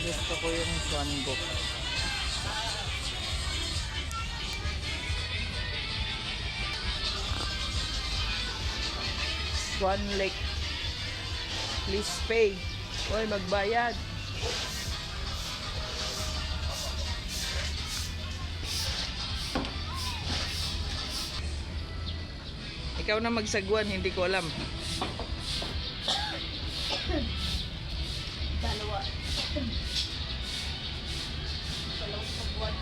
Gusto ko yung Swan Book. Swan Lake. Please pay. Hoy, magbayad. Ikaw na magsagwan, hindi ko alam. Dalawa. Dalawang pagbuwan.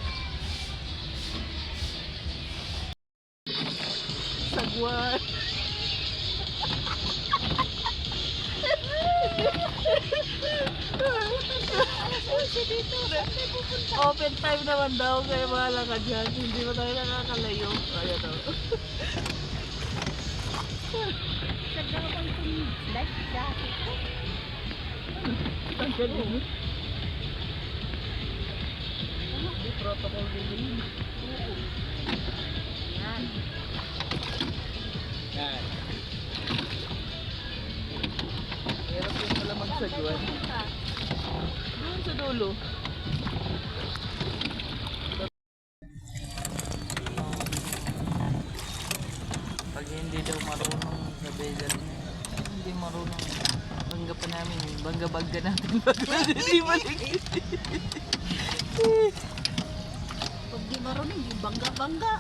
Sagwan. Open time naman daw, kaya bahala ka dyan. Hindi mo tayo nakakalayo. Ayan o. galing. Hindi protocol din yun. Yan. Yan. Hirap yung pala magsagwan. Doon sa dulo. Pag hindi daw marunong sa bezel hindi marunong. Pa namin, bangga-bangga natin hindi maligid. Pag di marunong, di bangga-bangga.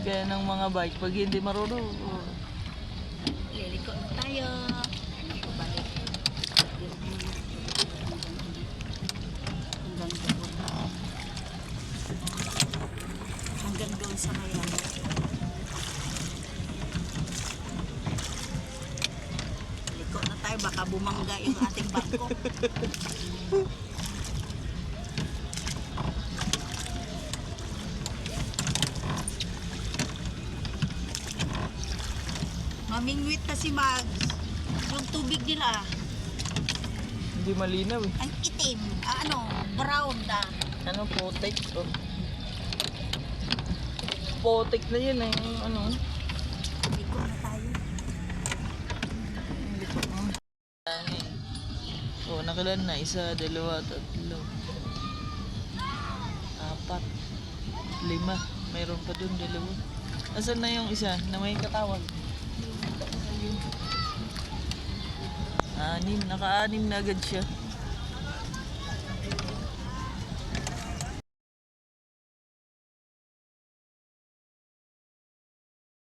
Kaya ng mga bike, pag hindi marunong, oh, tayo, baka bumangga yung ating barko. Mamingwit na si Mags. Yung tubig nila, hindi malinaw eh. ang itim, ah, ano, brown na. Ano, potek? Oh. Potek na yun eh. Ano? Liko na tayo. Hindi ko mo. Nakilan na. Isa, dalawa, tatlo. Apat. Lima. Mayroon pa dun, dalawa. Asan na yung isa na may katawan? Anim. Naka-anim na agad siya.